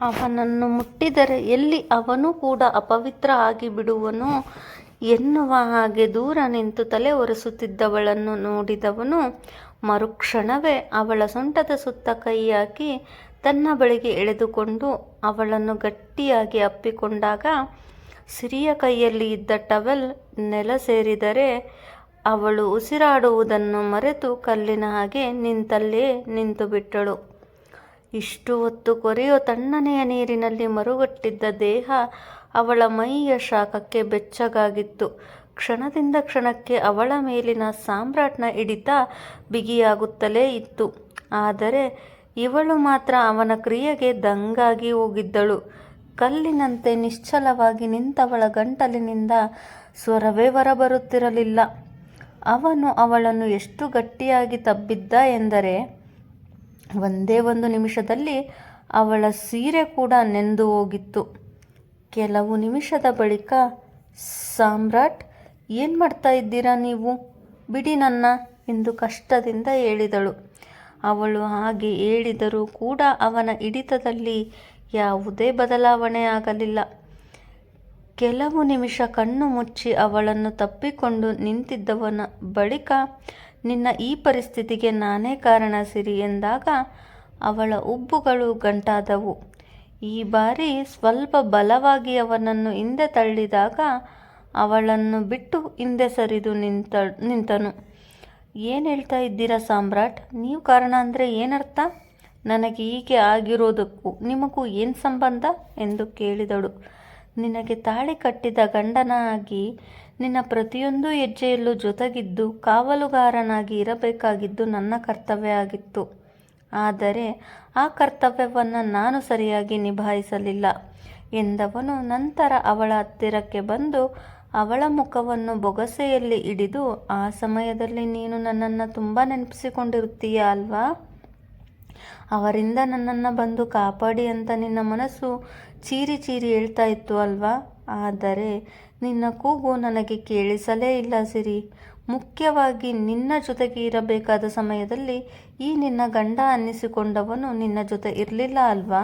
ಅವನನ್ನು ಮುಟ್ಟಿದರೆ ಎಲ್ಲಿ ಅವನು ಕೂಡ ಅಪವಿತ್ರ ಆಗಿಬಿಡುವನೋ? ಎನ್ನುವ ಹಾಗೆ ದೂರ ನಿಂತು ತಲೆ ಒರೆಸುತ್ತಿದ್ದವಳನ್ನು ನೋಡಿದವನು ಮರುಕ್ಷಣವೇ ಅವಳ ಸೊಂಟದ ಸುತ್ತ ಕೈಯಾಕಿ ತನ್ನ ಬಳಿಗೆ ಎಳೆದುಕೊಂಡು ಅವಳನ್ನು ಗಟ್ಟಿಯಾಗಿ ಅಪ್ಪಿಕೊಂಡಾಗ ಸಿರಿಯ ಕೈಯಲ್ಲಿ ಇದ್ದ ಟವೆಲ್ ನೆಲ ಸೇರಿದರೆ ಅವಳು ಉಸಿರಾಡುವುದನ್ನು ಮರೆತು ಕಲ್ಲಿನ ಹಾಗೆ ನಿಂತಲ್ಲೇ ನಿಂತು ಬಿಟ್ಟಳು ಇಷ್ಟು ಹೊತ್ತು ಕೊರೆಯೋ ತಣ್ಣನೆಯ ನೀರಿನಲ್ಲಿ ಮರುಗಟ್ಟಿದ್ದ ದೇಹ ಅವಳ ಮೈಯ ಶಾಖಕ್ಕೆ ಬೆಚ್ಚಗಾಗಿತ್ತು. ಕ್ಷಣದಿಂದ ಕ್ಷಣಕ್ಕೆ ಅವಳ ಮೇಲಿನ ಸಾಮ್ರಾಟ್ನ ಹಿಡಿತ ಬಿಗಿಯಾಗುತ್ತಲೇ ಇತ್ತು. ಆದರೆ ಇವಳು ಮಾತ್ರ ಅವನ ಕ್ರಿಯೆಗೆ ದಂಗಾಗಿ ಹೋಗಿದ್ದಳು. ಕಲ್ಲಿನಂತೆ ನಿಶ್ಚಲವಾಗಿ ನಿಂತವಳ ಗಂಟಲಿನಿಂದ ಸ್ವರವೇ ಹೊರಬರುತ್ತಿರಲಿಲ್ಲ. ಅವನು ಅವಳನ್ನು ಎಷ್ಟು ಗಟ್ಟಿಯಾಗಿ ತಬ್ಬಿದ್ದ ಎಂದರೆ ಒಂದೇ ಒಂದು ನಿಮಿಷದಲ್ಲಿ ಅವಳ ಸೀರೆ ಕೂಡ ನೆಂದು ಹೋಗಿತ್ತು. ಕೆಲವು ನಿಮಿಷದ ಬಳಿಕ, ಸಾಮ್ರಾಟ್, ಏನು ಮಾಡ್ತಾ ಇದ್ದೀರಾ ನೀವು? ಬಿಡಿ ನನ್ನ ಎಂದು ಕಷ್ಟದಿಂದ ಹೇಳಿದಳು. ಅವಳು ಹಾಗೆ ಹೇಳಿದರೂ ಕೂಡ ಅವನ ಹಿಡಿತದಲ್ಲಿ ಯಾವುದೇ ಬದಲಾವಣೆ ಆಗಲಿಲ್ಲ. ಕೆಲವು ನಿಮಿಷ ಕಣ್ಣು ಮುಚ್ಚಿ ಅವಳನ್ನು ತಪ್ಪಿಕೊಂಡು ನಿಂತಿದ್ದವನ ಬಳಿಕ ನಿನ್ನ ಈ ಪರಿಸ್ಥಿತಿಗೆ ನಾನೇ ಕಾರಣ ಸಿರಿ ಎಂದಾಗ ಅವಳ ಉಬ್ಬುಗಳು ಗಂಟಾದವು. ಈ ಬಾರಿ ಸ್ವಲ್ಪ ಬಲವಾಗಿ ಅವನನ್ನು ಹಿಂದೆ ತಳ್ಳಿದಾಗ ಅವಳನ್ನು ಬಿಟ್ಟು ಹಿಂದೆ ಸರಿದು ನಿಂತ, ನಿಂತನು. ಏನು ಹೇಳ್ತಾ ಇದ್ದೀರಾ ಸಾಮ್ರಾಟ್? ನೀವು ಕಾರಣ ಅಂದರೆ ಏನರ್ಥ? ನನಗೆ ಹೀಗೆ ಆಗಿರೋದಕ್ಕೂ ನಿಮಗೂ ಏನು ಸಂಬಂಧ? ಎಂದು ಕೇಳಿದಳು. ನಿನಗೆ ತಾಳಿ ಕಟ್ಟಿದ ಗಂಡನಾಗಿ ನಿನ್ನ ಪ್ರತಿಯೊಂದು ಹೆಜ್ಜೆಯಲ್ಲೂ ಜೊತೆಗಿದ್ದು ಕಾವಲುಗಾರನಾಗಿ ಇರಬೇಕಾಗಿದ್ದು ನನ್ನ ಕರ್ತವ್ಯ ಆಗಿತ್ತು. ಆದರೆ ಆ ಕರ್ತವ್ಯವನ್ನು ನಾನು ಸರಿಯಾಗಿ ನಿಭಾಯಿಸಲಿಲ್ಲ ಎಂದವನು ನಂತರ ಅವಳ ಹತ್ತಿರಕ್ಕೆ ಬಂದು ಅವಳ ಮುಖವನ್ನು ಬೊಗಸೆಯಲ್ಲಿ ಹಿಡಿದು, ಆ ಸಮಯದಲ್ಲಿ ನೀನು ನನ್ನನ್ನು ತುಂಬ ನೆನಪಿಸಿಕೊಂಡಿರುತ್ತೀಯ ಅಲ್ವಾ? ಅವರಿಂದ ನನ್ನನ್ನು ಬಂದು ಕಾಪಾಡಿ ಅಂತ ನಿನ್ನ ಮನಸ್ಸು ಚೀರಿ ಚೀರಿ ಹೇಳ್ತಾ ಇತ್ತು ಅಲ್ವಾ? ಆದರೆ ನಿನ್ನ ಕೂಗು ನನಗೆ ಕೇಳಿಸಲೇ ಇಲ್ಲ ಸಿರಿ. ಮುಖ್ಯವಾಗಿ ನಿನ್ನ ಜೊತೆಗೆ ಇರಬೇಕಾದ ಸಮಯದಲ್ಲಿ ಈ ನಿನ್ನ ಗಂಡ ಅನ್ನಿಸಿಕೊಂಡವನು ನಿನ್ನ ಜೊತೆ ಇರಲಿಲ್ಲ ಅಲ್ವಾ?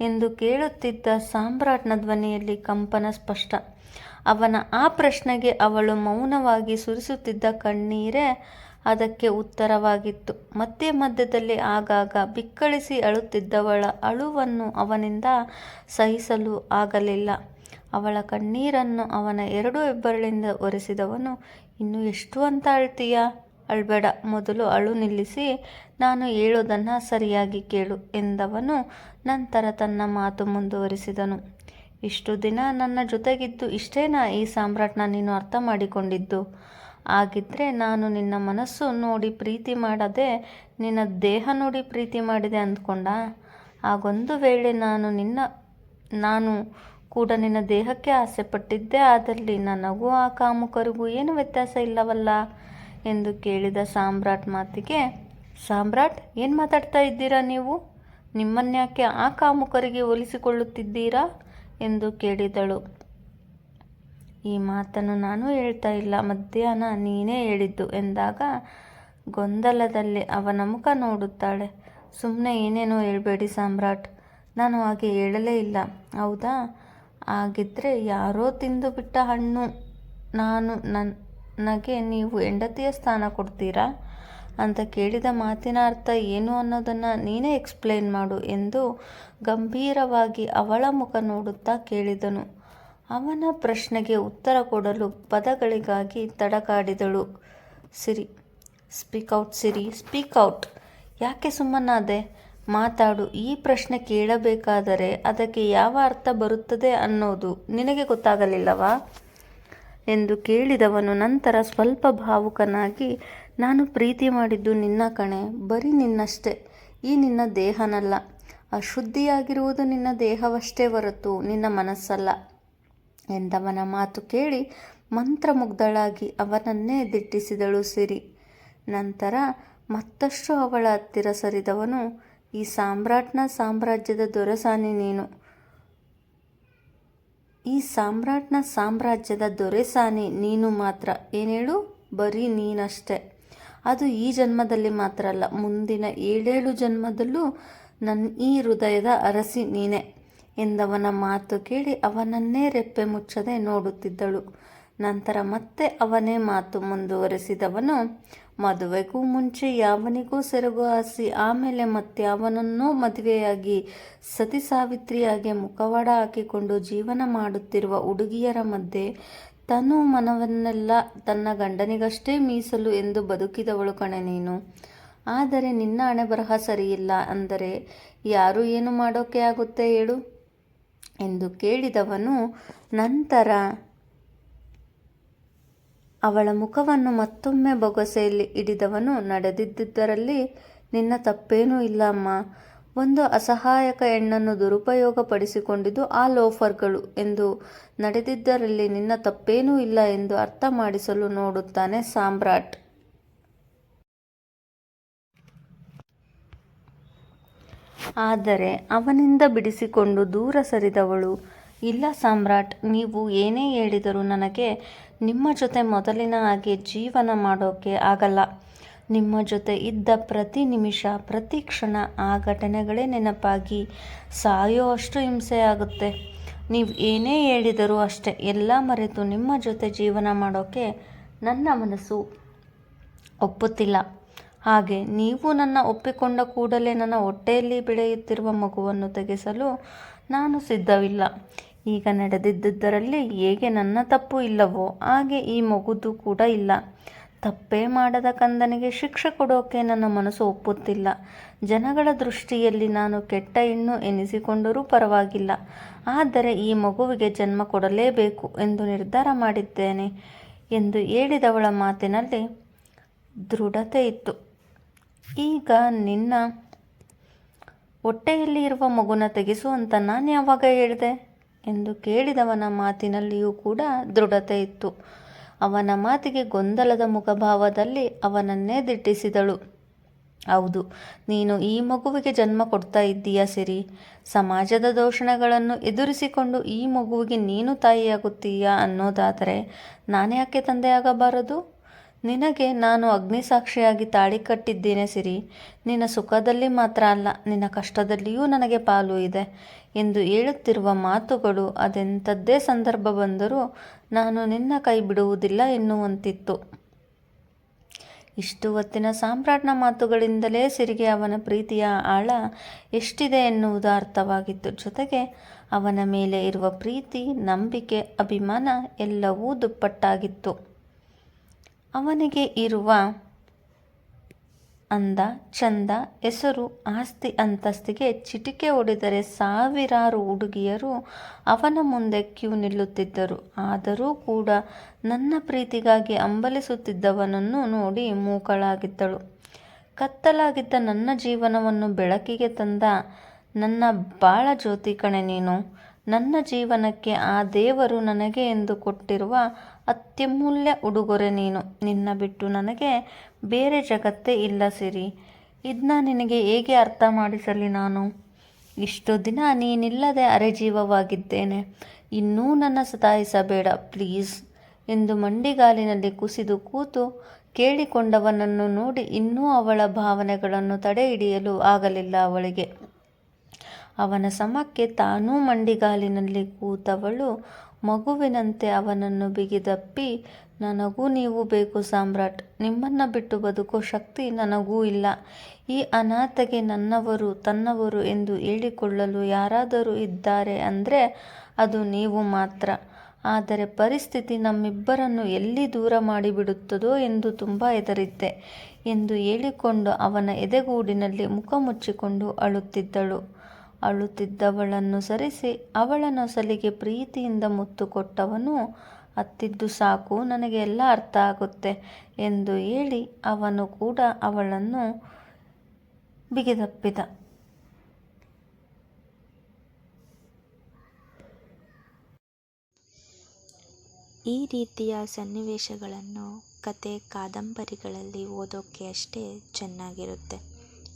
ಎಂದು ಕೇಳುತ್ತಿದ್ದ ಸಾಮ್ರಾಟ್ನ ಧ್ವನಿಯಲ್ಲಿ ಕಂಪನ ಸ್ಪಷ್ಟ. ಅವನ ಆ ಪ್ರಶ್ನೆಗೆ ಅವಳು ಮೌನವಾಗಿ ಸುರಿಸುತ್ತಿದ್ದ ಕಣ್ಣೀರೇ ಅದಕ್ಕೆ ಉತ್ತರವಾಗಿತ್ತು. ಮತ್ತೆ ಮಧ್ಯದಲ್ಲಿ ಆಗಾಗ ಬಿಕ್ಕಳಿಸಿ ಅಳುತ್ತಿದ್ದವಳ ಅಳುವನ್ನು ಅವನಿಂದ ಸಹಿಸಲು ಆಗಲಿಲ್ಲ. ಅವಳ ಕಣ್ಣೀರನ್ನು ಅವನ ಎರಡು ಹೆಬ್ಬರಳಿಂದ ಒರೆಸಿದವನು, ಇನ್ನು ಎಷ್ಟು ಅಂತ ಅಳ್ತೀಯ? ಅಳ್ಬೇಡ, ಮೊದಲು ಅಳು ನಿಲ್ಲಿಸಿ, ನಾನು ಹೇಳೋದನ್ನು ಸರಿಯಾಗಿ ಕೇಳು ಎಂದವನು ನಂತರ ತನ್ನ ಮಾತು ಮುಂದುವರಿಸಿದನು. ಇಷ್ಟು ದಿನ ನನ್ನ ಜೊತೆಗಿದ್ದು ಇಷ್ಟೇನಾ ಈ ಸಾಮ್ರಾಟ್ನ ನೀನು ಅರ್ಥ ಮಾಡಿಕೊಂಡಿದ್ದು? ಆಗಿದ್ದರೆ ನಾನು ನಿನ್ನ ಮನಸ್ಸು ನೋಡಿ ಪ್ರೀತಿ ಮಾಡದೆ, ನಿನ್ನ ದೇಹ ನೋಡಿ ಪ್ರೀತಿ ಮಾಡಿದೆ ಅಂದ್ಕೊಂಡ? ಆಗೊಂದು ವೇಳೆ ನಾನು ನಿನ್ನ, ನಾನು ಕೂಡ ನಿನ್ನ ದೇಹಕ್ಕೆ ಆಸೆ ಪಟ್ಟಿದ್ದೆ, ಆದಲ್ಲಿ ನನಗೂ ಆ ಕಾಮುಕರಿಗೂ ಏನು ವ್ಯತ್ಯಾಸ ಇಲ್ಲವಲ್ಲ? ಎಂದು ಕೇಳಿದ ಸಾಮ್ರಾಟ್ ಮಾತಿಗೆ, ಸಾಮ್ರಾಟ್, ಏನು ಮಾತಾಡ್ತಾ ಇದ್ದೀರಾ ನೀವು? ನಿಮ್ಮನ್ಯಾಕೆ ಆ ಕಾಮುಕರಿಗೆ ಹೋಲಿಸಿಕೊಳ್ಳುತ್ತಿದ್ದೀರಾ? ಎಂದು ಕೇಳಿದಳು. ಈ ಮಾತನ್ನು ನಾನು ಹೇಳ್ತಾ ಇಲ್ಲ, ಮಧ್ಯಾಹ್ನ ನೀನೇ ಹೇಳಿದ್ದು ಎಂದಾಗ ಗೊಂದಲದಲ್ಲಿ ಅವನ ಮುಖ ನೋಡುತ್ತಾಳೆ. ಸುಮ್ಮನೆ ಏನೇನೋ ಹೇಳ್ಬೇಡಿ ಸಾಮ್ರಾಟ್, ನಾನು ಹಾಗೆ ಹೇಳಲೇ ಇಲ್ಲ. ಹೌದಾ? ಹಾಗಿದ್ದರೆ ಯಾರೋ ತಿಂದು ಬಿಟ್ಟ ಹಣ್ಣು ನಾನು ನನಗೆ ನೀವು ಹೆಂಡತಿಯ ಸ್ಥಾನ ಕೊಡ್ತೀರಾ? ಅಂತ ಕೇಳಿದ ಮಾತಿನ ಅರ್ಥ ಏನು ಅನ್ನೋದನ್ನು ನೀನೇ ಎಕ್ಸ್ಪ್ಲೇನ್ ಮಾಡು ಎಂದು ಗಂಭೀರವಾಗಿ ಅವಳ ಮುಖ ನೋಡುತ್ತಾ ಕೇಳಿದನು. ಅವನ ಪ್ರಶ್ನೆಗೆ ಉತ್ತರ ಕೊಡಲು ಪದಗಳಿಗಾಗಿ ತಡಕಾಡಿದಳು. Siri, speak out, Siri, speak out. ಯಾಕೆ ಸುಮ್ಮನಾದೆ? ಮಾತಾಡು, ಈ ಪ್ರಶ್ನೆ ಕೇಳಬೇಕಾದರೆ ಅದಕ್ಕೆ ಯಾವ ಅರ್ಥ ಬರುತ್ತದೆ ಅನ್ನೋದು ನಿನಗೆ ಗೊತ್ತಾಗಲಿಲ್ಲವಾ? ಎಂದು ಕೇಳಿದವನು ನಂತರ ಸ್ವಲ್ಪ ಭಾವುಕನಾಗಿ, ನಾನು ಪ್ರೀತಿ ಮಾಡಿದ್ದು ನಿನ್ನ ಕಣೆ, ಬರೀ ನಿನ್ನಷ್ಟೇ, ಈ ನಿನ್ನ ದೇಹನಲ್ಲ. ಅಶುದ್ಧಿಯಾಗಿರುವುದು ನಿನ್ನ ದೇಹವಷ್ಟೇ ಹೊರತು ನಿನ್ನ ಮನಸ್ಸಲ್ಲ. ಎಂದವನ ಮಾತು ಕೇಳಿ ಮಂತ್ರಮುಗ್ಧಳಾಗಿ ಅವನನ್ನೇ ದಿಟ್ಟಿಸಿದಳು ಸಿರಿ. ನಂತರ ಮತ್ತಷ್ಟು ಅವಳ ಹತ್ತಿರ ಸರಿದವನು, ಈ ಸಾಮ್ರಾಟ್ನ ಸಾಮ್ರಾಜ್ಯದ ದೊರೆಸಾನಿ ನೀನು. ಈ ಸಾಮ್ರಾಟ್ನ ಸಾಮ್ರಾಜ್ಯದ ದೊರೆಸಾನಿ ನೀನು ಮಾತ್ರ. ಏನೇಳು? ಬರೀ ನೀನಷ್ಟೇ. ಅದು ಈ ಜನ್ಮದಲ್ಲಿ ಮಾತ್ರ ಅಲ್ಲ, ಮುಂದಿನ ಏಳೇಳು ಜನ್ಮದಲ್ಲೂ ನನ್ನ ಈ ಹೃದಯದ ಅರಸಿ ನೀನೆ. ಎಂದವನ ಮಾತು ಕೇಳಿ ಅವನನ್ನೇ ರೆಪ್ಪೆ ಮುಚ್ಚದೆ ನೋಡುತ್ತಿದ್ದಳು. ನಂತರ ಮತ್ತೆ ಅವನೇ ಮಾತು ಮುಂದುವರೆಸಿದವನು, ಮದುವೆಗೂ ಮುಂಚೆ ಯಾವನಿಗೂ ಸೆರಗು ಹಾಸಿ ಆಮೇಲೆ ಮತ್ತೆ ಅವನನ್ನೂ ಮದುವೆಯಾಗಿ ಸತಿ ಸಾವಿತ್ರಿಯಾಗಿ ಮುಖವಾಡ ಹಾಕಿಕೊಂಡು ಜೀವನ ಮಾಡುತ್ತಿರುವ ಹುಡುಗಿಯರ ಮಧ್ಯೆ ತನು ಮನವನ್ನೆಲ್ಲ ತನ್ನ ಗಂಡನಿಗಷ್ಟೇ ಮೀಸಲು ಎಂದು ಬದುಕಿದವಳು ಕಣೆ ನೀನು. ಆದರೆ ನಿನ್ನ ಹಣೆ ಬರಹ ಸರಿಯಿಲ್ಲ ಅಂದರೆ ಯಾರು ಏನು ಮಾಡೋಕೆ ಆಗುತ್ತೆ ಹೇಳು. ಎಂದು ಕೇಳಿದವನು ನಂತರ ಅವಳ ಮುಖವನ್ನು ಮತ್ತೊಮ್ಮೆ ಬೊಗಸೆಯಲ್ಲಿ ಹಿಡಿದವನು ನಡೆದಿದ್ದರಲ್ಲಿ ನಿನ್ನ ತಪ್ಪೇನೂ ಇಲ್ಲ ಅಮ್ಮ. ಒಂದು ಅಸಹಾಯಕ ಹೆಣ್ಣನ್ನು ದುರುಪಯೋಗಪಡಿಸಿಕೊಂಡಿದ್ದು ಆ ಲೋಫರ್ಗಳು ಎಂದು ನಡೆದಿದ್ದರಲ್ಲಿ ನಿನ್ನ ತಪ್ಪೇನೂ ಇಲ್ಲ ಎಂದು ಅರ್ಥ ಮಾಡಿಸಲು ನೋಡುತ್ತಾನೆ ಸಾಮ್ರಾಟ್. ಆದರೆ ಅವನಿಂದ ಬಿಡಿಸಿಕೊಂಡು ದೂರ ಸರಿದವಳು. ಇಲ್ಲ ಸಾಮ್ರಾಟ್, ನೀವು ಏನೇ ಹೇಳಿದರೂ ನನಗೆ ನಿಮ್ಮ ಜೊತೆ ಮೊದಲಿನ ಹಾಗೆ ಜೀವನ ಮಾಡೋಕೆ ಆಗಲ್ಲ. ನಿಮ್ಮ ಜೊತೆ ಇದ್ದ ಪ್ರತಿ ನಿಮಿಷ, ಪ್ರತಿ ಕ್ಷಣ ಆ ಘಟನೆಗಳೇ ನೆನಪಾಗಿ ಸಾಯೋ ಅಷ್ಟು ಹಿಂಸೆ ಆಗುತ್ತೆ. ನೀವು ಏನೇ ಹೇಳಿದರೂ ಅಷ್ಟೆ, ಎಲ್ಲ ಮರೆತು ನಿಮ್ಮ ಜೊತೆ ಜೀವನ ಮಾಡೋಕ್ಕೆ ನನ್ನ ಮನಸ್ಸು ಒಪ್ಪುತ್ತಿಲ್ಲ. ಹಾಗೆ ನೀವು ನನ್ನ ಒಪ್ಪಿಕೊಂಡ ಕೂಡಲೇ ನನ್ನ ಹೊಟ್ಟೆಯಲ್ಲಿ ಬೆಳೆಯುತ್ತಿರುವ ಮಗುವನ್ನು ತೆಗೆಸಲು ನಾನು ಸಿದ್ಧವಿಲ್ಲ. ಈಗ ನಡೆದಿದ್ದುದರಲ್ಲಿ ಹೇಗೆ ನನ್ನ ತಪ್ಪು ಇಲ್ಲವೋ ಹಾಗೆ ಈ ಮಗುದು ಕೂಡ ಇಲ್ಲ. ತಪ್ಪೇ ಮಾಡದ ಕಂದನಿಗೆ ಶಿಕ್ಷೆ ಕೊಡೋಕೆ ನನ್ನ ಮನಸ್ಸು ಒಪ್ಪುತ್ತಿಲ್ಲ. ಜನಗಳ ದೃಷ್ಟಿಯಲ್ಲಿ ನಾನು ಕೆಟ್ಟ ಹೆಣ್ಣು ಎನಿಸಿಕೊಂಡರೂ ಪರವಾಗಿಲ್ಲ. ಆದರೆ ಈ ಮಗುವಿಗೆ ಜನ್ಮ ಕೊಡಲೇಬೇಕು ಎಂದು ನಿರ್ಧಾರ ಮಾಡಿದ್ದೇನೆ ಎಂದು ಹೇಳಿದವಳ ಮಾತಿನಲ್ಲಿ ದೃಢತೆ ಇತ್ತು. ಈಗ ನಿನ್ನ ಹೊಟ್ಟೆಯಲ್ಲಿ ಇರುವ ಮಗುನ ತೆಗೆಸು ಅಂತ ನಾನು ಯಾವಾಗ ಹೇಳಿದೆ? ಎಂದು ಕೇಳಿದವನ ಮಾತಿನಲ್ಲಿಯೂ ಕೂಡ ದೃಢತೆ ಇತ್ತು. ಅವನ ಮಾತಿಗೆ ಗೊಂದಲದ ಮುಖಭಾವದಲ್ಲಿ ಅವನನ್ನೇ ದಿಟ್ಟಿಸಿದಳು. ಹೌದು, ನೀನು ಈ ಮಗುವಿಗೆ ಜನ್ಮ ಕೊಡ್ತಾ ಇದ್ದೀಯಾ ಸಿರಿ? ಸಮಾಜದ ದೋಷಣಗಳನ್ನು ಎದುರಿಸಿಕೊಂಡು ಈ ಮಗುವಿಗೆ ನೀನು ತಾಯಿಯಾಗುತ್ತೀಯಾ ಅನ್ನೋದಾದರೆ ನಾನ್ಯಾಕೆ ತಂದೆಯಾಗಬಾರದು? ನಿನಗೆ ನಾನು ಅಗ್ನಿಸಾಕ್ಷಿಯಾಗಿ ತಾಳಿ ಕಟ್ಟಿದ್ದೇನೆ ಸಿರಿ. ನಿನ್ನ ಸುಖದಲ್ಲಿ ಮಾತ್ರ ಅಲ್ಲ, ನಿನ್ನ ಕಷ್ಟದಲ್ಲಿಯೂ ನನಗೆ ಪಾಲು ಇದೆ ಎಂದು ಹೇಳುತ್ತಿರುವ ಮಾತುಗಳು ಅದೆಂಥದ್ದೇ ಸಂದರ್ಭ ಬಂದರೂ ನಾನು ನಿನ್ನ ಕೈ ಬಿಡುವುದಿಲ್ಲ ಎನ್ನುವಂತಿತ್ತು. ಇಷ್ಟು ಹೊತ್ತಿನ ಸಾಮ್ರಾಟ್ನ ಮಾತುಗಳಿಂದಲೇ ಸಿರಿಗೆ ಅವನ ಪ್ರೀತಿಯ ಆಳ ಎಷ್ಟಿದೆ ಎನ್ನುವುದು ಅರ್ಥವಾಗಿತ್ತು. ಜೊತೆಗೆ ಅವನ ಮೇಲೆ ಇರುವ ಪ್ರೀತಿ, ನಂಬಿಕೆ, ಅಭಿಮಾನ ಎಲ್ಲವೂ ದುಪ್ಪಟ್ಟಾಗಿತ್ತು. ಅವನಿಗೆ ಇರುವ ಅಂದ ಚಂದ ಹೆಸರು ಆಸ್ತಿ ಅಂತಸ್ತಿಗೆ ಚಿಟಿಕೆ ಹೊಡೆದರೆ ಸಾವಿರಾರು ಹುಡುಗಿಯರು ಅವನ ಮುಂದೆ ಕ್ಯೂ ನಿಲ್ಲುತ್ತಿದ್ದರು. ಆದರೂ ಕೂಡ ನನ್ನ ಪ್ರೀತಿಗಾಗಿ ಹಂಬಲಿಸುತ್ತಿದ್ದವನನ್ನು ನೋಡಿ ಮೂಕಳಾಗಿದ್ದಳು. ಕತ್ತಲಾಗಿದ್ದ ನನ್ನ ಜೀವನವನ್ನು ಬೆಳಕಿಗೆ ತಂದ ನನ್ನ ಬಾಳ ಜ್ಯೋತಿ ಕಣೆ ನೀನು. ನನ್ನ ಜೀವನಕ್ಕೆ ಆ ದೇವರು ನನಗೆ ಎಂದು ಕೊಟ್ಟಿರುವ ಅತ್ಯಮೂಲ್ಯ ಉಡುಗೊರೆ ನೀನು. ನಿನ್ನ ಬಿಟ್ಟು ನನಗೆ ಬೇರೆ ಜಗತ್ತೇ ಇಲ್ಲ ಸಿರಿ. ಇದನ್ನ ನಿನಗೆ ಹೇಗೆ ಅರ್ಥ ಮಾಡಿಸಲಿ ನಾನು? ಇಷ್ಟು ದಿನ ನೀನಿಲ್ಲದೆ ಅರೆಜೀವವಾಗಿದ್ದೇನೆ. ಇನ್ನೂ ನನ್ನ ಸತಾಯಿಸಬೇಡ, ಪ್ಲೀಸ್. ಎಂದು ಮಂಡಿಗಾಲಿನಲ್ಲಿ ಕುಸಿದು ಕೂತು ಕೇಳಿಕೊಂಡವನನ್ನು ನೋಡಿ ಇನ್ನೂ ಅವಳ ಭಾವನೆಗಳನ್ನು ತಡೆ ಹಿಡಿಯಲು ಆಗಲಿಲ್ಲ ಅವಳಿಗೆ. ಅವನ ಸಮಕ್ಕೆ ತಾನೂ ಮಂಡಿಗಾಲಿನಲ್ಲಿ ಕೂತವಳು. ಮಗುವಿನಂತೆ ಅವನನ್ನು ಬಿಗಿದಪ್ಪಿ, ನನಗೂ ನೀವು ಬೇಕು ಸಾಮ್ರಾಟ್. ನಿಮ್ಮನ್ನು ಬಿಟ್ಟು ಬದುಕೋ ಶಕ್ತಿ ನನಗೂ ಇಲ್ಲ. ಈ ಅನಾಥಗೆ ನನ್ನವರು, ತನ್ನವರು ಎಂದು ಹೇಳಿಕೊಳ್ಳಲು ಯಾರಾದರೂ ಇದ್ದಾರೆ ಅಂದರೆ ಅದು ನೀವು ಮಾತ್ರ. ಆದರೆ ಪರಿಸ್ಥಿತಿ ನಮ್ಮಿಬ್ಬರನ್ನು ಎಲ್ಲಿ ದೂರ ಮಾಡಿಬಿಡುತ್ತದೋ ಎಂದು ತುಂಬ ಹೆದರಿದ್ದೆ ಎಂದು ಹೇಳಿಕೊಂಡು ಅವನ ಎದೆಗೂಡಿನಲ್ಲಿ ಮುಖ ಮುಚ್ಚಿಕೊಂಡು ಅಳುತ್ತಿದ್ದಳು. ಅಳುತ್ತಿದ್ದವಳನ್ನು ಸರಿಸಿ ಅವಳ ನೊಸಲಿಗೆ ಪ್ರೀತಿಯಿಂದ ಮುತ್ತು ಕೊಟ್ಟವನು, ಅತ್ತಿದ್ದು ಸಾಕು, ನನಗೆ ಎಲ್ಲ ಅರ್ಥ ಆಗುತ್ತೆ ಎಂದು ಹೇಳಿ ಅವನು ಕೂಡ ಅವಳನ್ನು ಬಿಗಿದಪ್ಪಿದ. ಈ ರೀತಿಯ ಸನ್ನಿವೇಶಗಳನ್ನು ಕತೆ ಕಾದಂಬರಿಗಳಲ್ಲಿ ಓದೋಕ್ಕೆ ಅಷ್ಟೇ ಚೆನ್ನಾಗಿರುತ್ತೆ.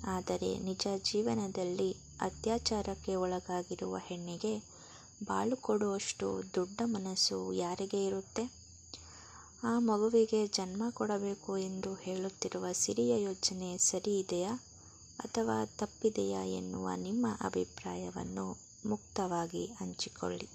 ಆದರೆ ನಿಜ ಜೀವನದಲ್ಲಿ ಅತ್ಯಾಚಾರಕ್ಕೆ ಒಳಗಾಗಿರುವ ಹೆಣ್ಣಿಗೆ ಬಾಳು ಕೊಡುವಷ್ಟು ದೊಡ್ಡ ಮನಸ್ಸು ಯಾರಿಗೆ ಇರುತ್ತೆ? ಆ ಮಗುವಿಗೆ ಜನ್ಮ ಕೊಡಬೇಕು ಎಂದು ಹೇಳುತ್ತಿರುವ ಸಿರಿಯ ಯೋಜನೆ ಸರಿ ಇದೆಯಾ ಅಥವಾ ತಪ್ಪಿದೆಯಾ ಎನ್ನುವ ನಿಮ್ಮ ಅಭಿಪ್ರಾಯವನ್ನು ಮುಕ್ತವಾಗಿ ಹಂಚಿಕೊಳ್ಳಿ.